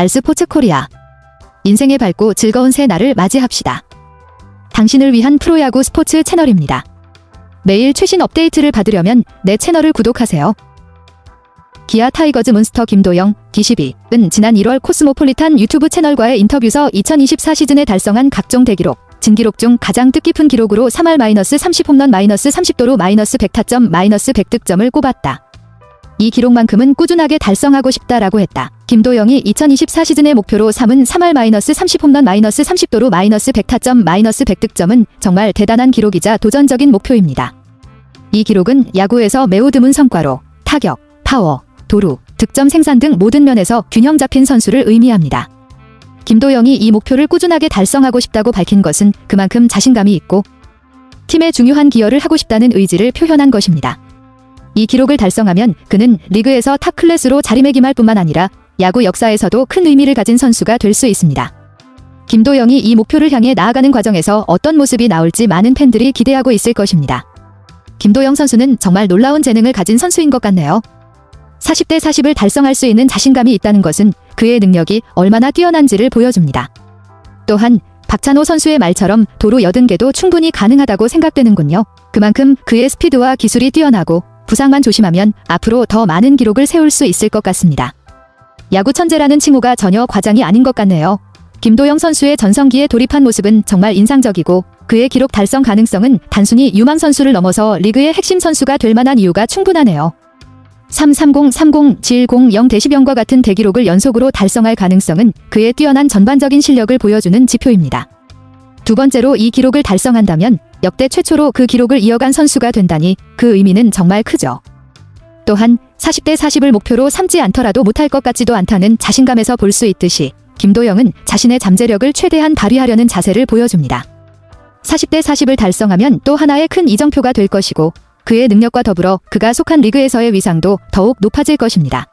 알스포츠 코리아. 인생의 밝고 즐거운 새 날을 맞이합시다. 당신을 위한 프로야구 스포츠 채널입니다. 매일 최신 업데이트를 받으려면 내 채널을 구독하세요. 기아 타이거즈 몬스터 김도영, D12은 지난 1월 코스모폴리탄 유튜브 채널과의 인터뷰서 2024 시즌에 달성한 각종 대기록, 진기록 중 가장 뜻깊은 기록으로 3할 마이너스 30 홈런 마이너스 30도로 마이너스 100타점 마이너스 100득점을 꼽았다. 이 기록만큼은 꾸준하게 달성하고 싶다라고 했다. 김도영이 2024 시즌의 목표로 삼은 3할 마이너스 30 홈런 마이너스 30도로 마이너스 100타점 마이너스 100득점은 정말 대단한 기록이자 도전적인 목표입니다. 이 기록은 야구에서 매우 드문 성과로 타격, 파워, 도루, 득점 생산 등 모든 면에서 균형 잡힌 선수를 의미합니다. 김도영이 이 목표를 꾸준하게 달성하고 싶다고 밝힌 것은 그만큼 자신감이 있고 팀에 중요한 기여를 하고 싶다는 의지를 표현한 것입니다. 이 기록을 달성하면 그는 리그에서 탑 클래스로 자리매김할 뿐만 아니라 야구 역사에서도 큰 의미를 가진 선수가 될 수 있습니다. 김도영이 이 목표를 향해 나아가는 과정에서 어떤 모습이 나올지 많은 팬들이 기대하고 있을 것입니다. 김도영 선수는 정말 놀라운 재능을 가진 선수인 것 같네요. 40대 40을 달성할 수 있는 자신감이 있다는 것은 그의 능력이 얼마나 뛰어난지를 보여줍니다. 또한 박찬호 선수의 말처럼 도루 80개도 충분히 가능하다고 생각되는군요. 그만큼 그의 스피드와 기술이 뛰어나고 부상만 조심하면 앞으로 더 많은 기록을 세울 수 있을 것 같습니다. 야구 천재라는 칭호가 전혀 과장이 아닌 것 같네요. 김도영 선수의 전성기에 돌입한 모습은 정말 인상적이고 그의 기록 달성 가능성은 단순히 유망 선수를 넘어서 리그의 핵심 선수가 될 만한 이유가 충분하네요. 330, 30, 700 대시병과 같은 대기록을 연속으로 달성할 가능성은 그의 뛰어난 전반적인 실력을 보여주는 지표입니다. 두 번째로 이 기록을 달성한다면 역대 최초로 그 기록을 이어간 선수가 된다니 그 의미는 정말 크죠. 또한 40대 40을 목표로 삼지 않더라도 못할 것 같지도 않다는 자신감에서 볼 수 있듯이 김도영은 자신의 잠재력을 최대한 발휘하려는 자세를 보여줍니다. 40대 40을 달성하면 또 하나의 큰 이정표가 될 것이고 그의 능력과 더불어 그가 속한 리그에서의 위상도 더욱 높아질 것입니다.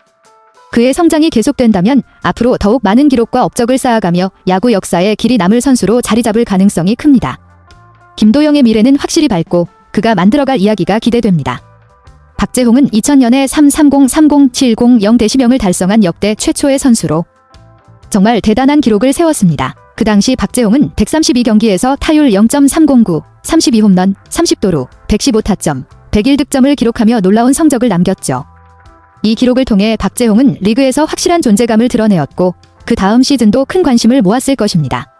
그의 성장이 계속된다면 앞으로 더욱 많은 기록과 업적을 쌓아가며 야구 역사에 길이 남을 선수로 자리 잡을 가능성이 큽니다. 김도영의 미래는 확실히 밝고 그가 만들어갈 이야기가 기대됩니다. 박재홍은 2000년에 330-30-70 대시명을 달성한 역대 최초의 선수로 정말 대단한 기록을 세웠습니다. 그 당시 박재홍은 132경기에서 타율 0.309, 32홈런, 30도루, 115타점, 101득점을 기록하며 놀라운 성적을 남겼죠. 이 기록을 통해 박재홍은 리그에서 확실한 존재감을 드러내었고 그 다음 시즌도 큰 관심을 모았을 것입니다.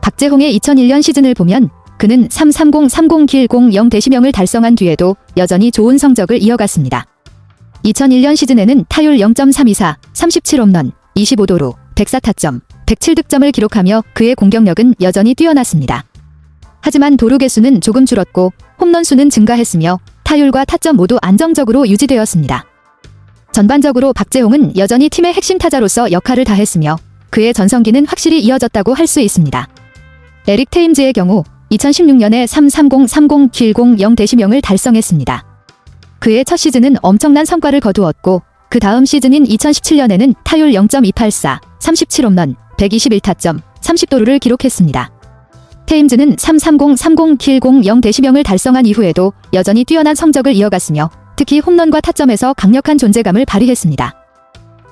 박재홍의 2001년 시즌을 보면 그는 330-30-100 대시명을 달성한 뒤에도 여전히 좋은 성적을 이어갔습니다. 2001년 시즌에는 타율 0.324, 37홈런, 25도루, 104타점, 107득점을 기록하며 그의 공격력은 여전히 뛰어났습니다. 하지만 도루 개수는 조금 줄었고 홈런 수는 증가했으며 타율과 타점 모두 안정적으로 유지되었습니다. 전반적으로 박재홍은 여전히 팀의 핵심 타자로서 역할을 다했으며 그의 전성기는 확실히 이어졌다고 할 수 있습니다. 에릭 테임즈의 경우 2016년에 330-30-70 대시명을 달성했습니다. 그의 첫 시즌은 엄청난 성과를 거두었고 그 다음 시즌인 2017년에는 타율 0.284, 37홈런, 121타점, 30도루를 기록했습니다. 테임즈는 330-30-70 대시명을 달성한 이후에도 여전히 뛰어난 성적을 이어갔으며 특히 홈런과 타점에서 강력한 존재감을 발휘했습니다.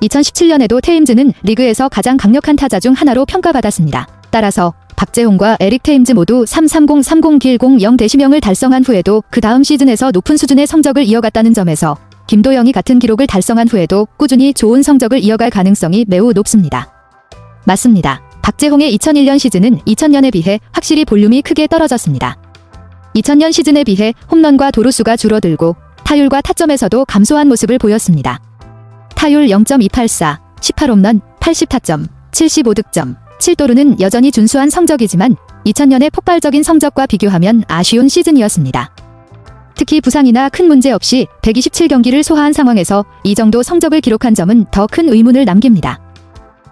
2017년에도 테임즈는 리그에서 가장 강력한 타자 중 하나로 평가받았습니다. 따라서 박재홍과 에릭 테임즈 모두 330-30-70 대시명을 달성한 후에도 그 다음 시즌에서 높은 수준의 성적을 이어갔다는 점에서 김도영이 같은 기록을 달성한 후에도 꾸준히 좋은 성적을 이어갈 가능성이 매우 높습니다. 맞습니다. 박재홍의 2001년 시즌은 2000년에 비해 확실히 볼륨이 크게 떨어졌습니다. 2000년 시즌에 비해 홈런과 도루수가 줄어들고 타율과 타점에서도 감소한 모습을 보였습니다. 타율 0.284, 18홈런, 80타점, 75득점, 7도루는 여전히 준수한 성적이지만 2000년의 폭발적인 성적과 비교하면 아쉬운 시즌이었습니다. 특히 부상이나 큰 문제 없이 127경기를 소화한 상황에서 이 정도 성적을 기록한 점은 더 큰 의문을 남깁니다.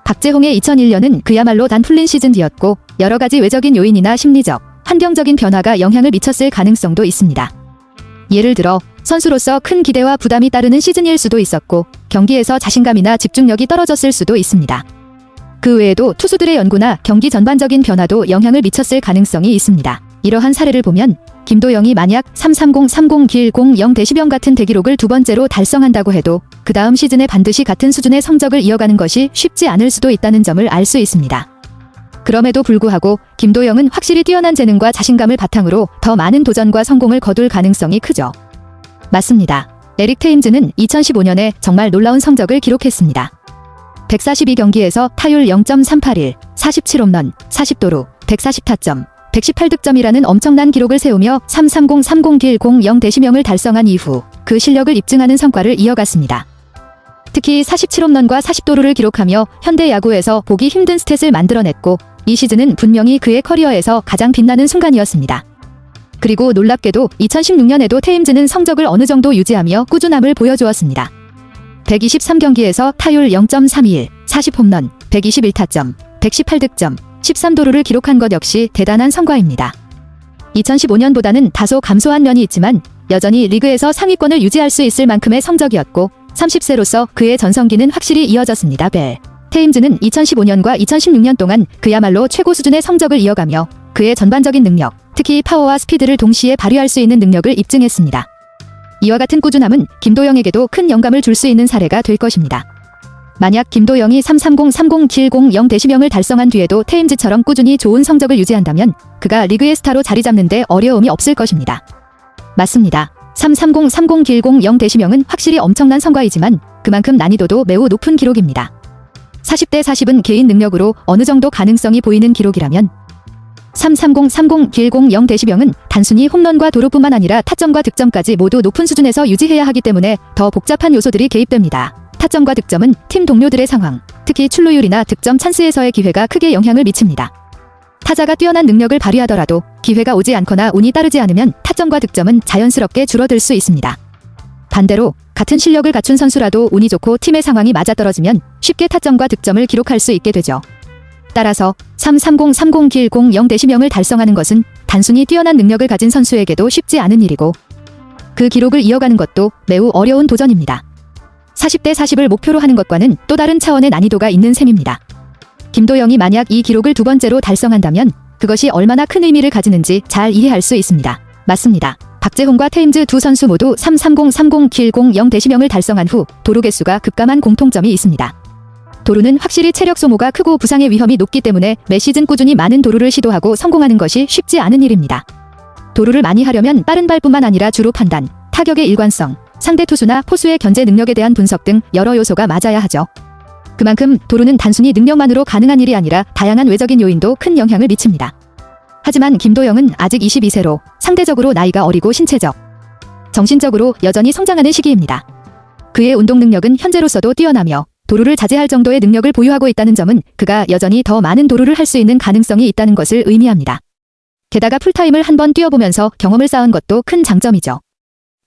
박재홍의 2001년은 그야말로 단 풀린 시즌이었고 여러 가지 외적인 요인이나 심리적, 환경적인 변화가 영향을 미쳤을 가능성도 있습니다. 예를 들어 선수로서 큰 기대와 부담이 따르는 시즌일 수도 있었고 경기에서 자신감이나 집중력이 떨어졌을 수도 있습니다. 그 외에도 투수들의 연구나 경기 전반적인 변화도 영향을 미쳤을 가능성이 있습니다. 이러한 사례를 보면 김도영이 만약 330-30-길-0 대시병 같은 대기록을 두 번째로 달성한다고 해도 그 다음 시즌에 반드시 같은 수준의 성적을 이어가는 것이 쉽지 않을 수도 있다는 점을 알 수 있습니다. 그럼에도 불구하고 김도영은 확실히 뛰어난 재능과 자신감을 바탕으로 더 많은 도전과 성공을 거둘 가능성이 크죠. 맞습니다. 에릭 테임즈는 2015년에 정말 놀라운 성적을 기록했습니다. 142경기에서 타율 0.381, 47홈런, 40도루, 140타점, 118득점이라는 엄청난 기록을 세우며 330-30-길-0 대시명을 달성한 이후 그 실력을 입증하는 성과를 이어갔습니다. 특히 47홈런과 40도루를 기록하며 현대 야구에서 보기 힘든 스탯을 만들어냈고 이 시즌은 분명히 그의 커리어에서 가장 빛나는 순간이었습니다. 그리고 놀랍게도 2016년에도 테임즈는 성적을 어느 정도 유지하며 꾸준함을 보여주었습니다. 123경기에서 타율 0.321, 40홈런, 121타점, 118득점, 13도루를 기록한 것 역시 대단한 성과입니다. 2015년보다는 다소 감소한 면이 있지만 여전히 리그에서 상위권을 유지할 수 있을 만큼의 성적이었고 30세로서 그의 전성기는 확실히 이어졌습니다. 벨. 테임즈는 2015년과 2016년 동안 그야말로 최고 수준의 성적을 이어가며 그의 전반적인 능력, 특히 파워와 스피드를 동시에 발휘할 수 있는 능력을 입증했습니다. 이와 같은 꾸준함은 김도영에게도 큰 영감을 줄 수 있는 사례가 될 것입니다. 만약 김도영이 330-30-길-0 대시명을 달성한 뒤에도 테임즈처럼 꾸준히 좋은 성적을 유지한다면 그가 리그의 스타로 자리 잡는데 어려움이 없을 것입니다. 맞습니다. 330-30-길-0 대시명은 확실히 엄청난 성과이지만 그만큼 난이도도 매우 높은 기록입니다. 40대 40은 개인 능력으로 어느 정도 가능성이 보이는 기록이라면 330-30-길-0 대시병은 단순히 홈런과 도루뿐만 아니라 타점과 득점까지 모두 높은 수준에서 유지해야 하기 때문에 더 복잡한 요소들이 개입됩니다. 타점과 득점은 팀 동료들의 상황, 특히 출루율이나 득점 찬스에서의 기회가 크게 영향을 미칩니다. 타자가 뛰어난 능력을 발휘하더라도 기회가 오지 않거나 운이 따르지 않으면 타점과 득점은 자연스럽게 줄어들 수 있습니다. 반대로 같은 실력을 갖춘 선수라도 운이 좋고 팀의 상황이 맞아떨어지면 쉽게 타점과 득점을 기록할 수 있게 되죠. 따라서 330-30-길-0 대시명을 달성하는 것은 단순히 뛰어난 능력을 가진 선수에게도 쉽지 않은 일이고 그 기록을 이어가는 것도 매우 어려운 도전입니다. 40대 40을 목표로 하는 것과는 또 다른 차원의 난이도가 있는 셈입니다. 김도영이 만약 이 기록을 두 번째로 달성한다면 그것이 얼마나 큰 의미를 가지는지 잘 이해할 수 있습니다. 맞습니다. 박재홍과 테임즈 두 선수 모두 330-30-길-0 대시명을 달성한 후 도루 개수가 급감한 공통점이 있습니다. 도루는 확실히 체력 소모가 크고 부상의 위험이 높기 때문에 매 시즌 꾸준히 많은 도루를 시도하고 성공하는 것이 쉽지 않은 일입니다. 도루를 많이 하려면 빠른 발뿐만 아니라 주로 판단, 타격의 일관성, 상대 투수나 포수의 견제 능력에 대한 분석 등 여러 요소가 맞아야 하죠. 그만큼 도루는 단순히 능력만으로 가능한 일이 아니라 다양한 외적인 요인도 큰 영향을 미칩니다. 하지만 김도영은 아직 22세로 상대적으로 나이가 어리고 신체적, 정신적으로 여전히 성장하는 시기입니다. 그의 운동 능력은 현재로서도 뛰어나며 도루를 자제할 정도의 능력을 보유하고 있다는 점은 그가 여전히 더 많은 도루를 할 수 있는 가능성이 있다는 것을 의미합니다. 게다가 풀타임을 한 번 뛰어보면서 경험을 쌓은 것도 큰 장점이죠.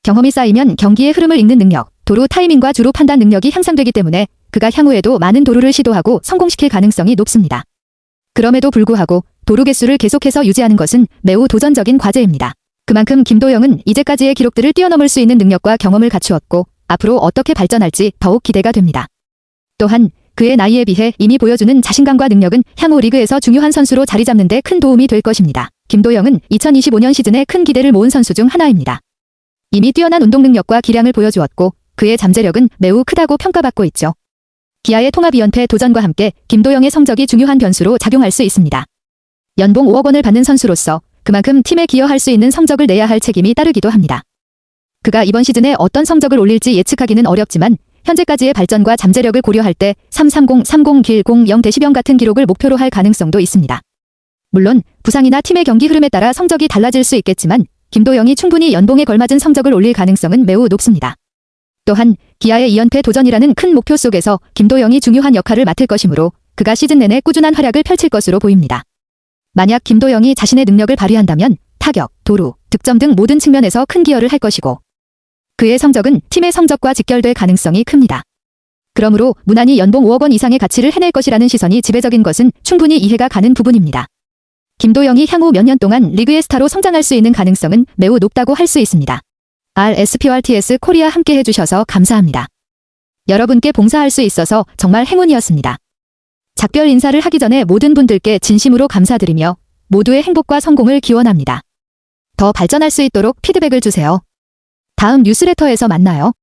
경험이 쌓이면 경기의 흐름을 읽는 능력, 도루 타이밍과 주로 판단 능력이 향상되기 때문에 그가 향후에도 많은 도루를 시도하고 성공시킬 가능성이 높습니다. 그럼에도 불구하고 도루 개수를 계속해서 유지하는 것은 매우 도전적인 과제입니다. 그만큼 김도영은 이제까지의 기록들을 뛰어넘을 수 있는 능력과 경험을 갖추었고 앞으로 어떻게 발전할지 더욱 기대가 됩니다. 또한 그의 나이에 비해 이미 보여주는 자신감과 능력은 향후 리그에서 중요한 선수로 자리 잡는 데 큰 도움이 될 것입니다. 김도영은 2025년 시즌에 큰 기대를 모은 선수 중 하나입니다. 이미 뛰어난 운동 능력과 기량을 보여주었고 그의 잠재력은 매우 크다고 평가받고 있죠. 기아의 통합위원회 도전과 함께 김도영의 성적이 중요한 변수로 작용할 수 있습니다. 연봉 5억 원을 받는 선수로서 그만큼 팀에 기여할 수 있는 성적을 내야 할 책임이 따르기도 합니다. 그가 이번 시즌에 어떤 성적을 올릴지 예측하기는 어렵지만 현재까지의 발전과 잠재력을 고려할 때 330-30-길-0 대시병 같은 기록을 목표로 할 가능성도 있습니다. 물론 부상이나 팀의 경기 흐름에 따라 성적이 달라질 수 있겠지만 김도영이 충분히 연봉에 걸맞은 성적을 올릴 가능성은 매우 높습니다. 또한 기아의 2연패 도전이라는 큰 목표 속에서 김도영이 중요한 역할을 맡을 것이므로 그가 시즌 내내 꾸준한 활약을 펼칠 것으로 보입니다. 만약 김도영이 자신의 능력을 발휘한다면 타격, 도루, 득점 등 모든 측면에서 큰 기여를 할 것이고 그의 성적은 팀의 성적과 직결될 가능성이 큽니다. 그러므로 무난히 연봉 5억 원 이상의 가치를 해낼 것이라는 시선이 지배적인 것은 충분히 이해가 가는 부분입니다. 김도영이 향후 몇 년 동안 리그의 스타로 성장할 수 있는 가능성은 매우 높다고 할 수 있습니다. RSPRTS 코리아 함께 해주셔서 감사합니다. 여러분께 봉사할 수 있어서 정말 행운이었습니다. 작별 인사를 하기 전에 모든 분들께 진심으로 감사드리며 모두의 행복과 성공을 기원합니다. 더 발전할 수 있도록 피드백을 주세요. 다음 뉴스레터에서 만나요.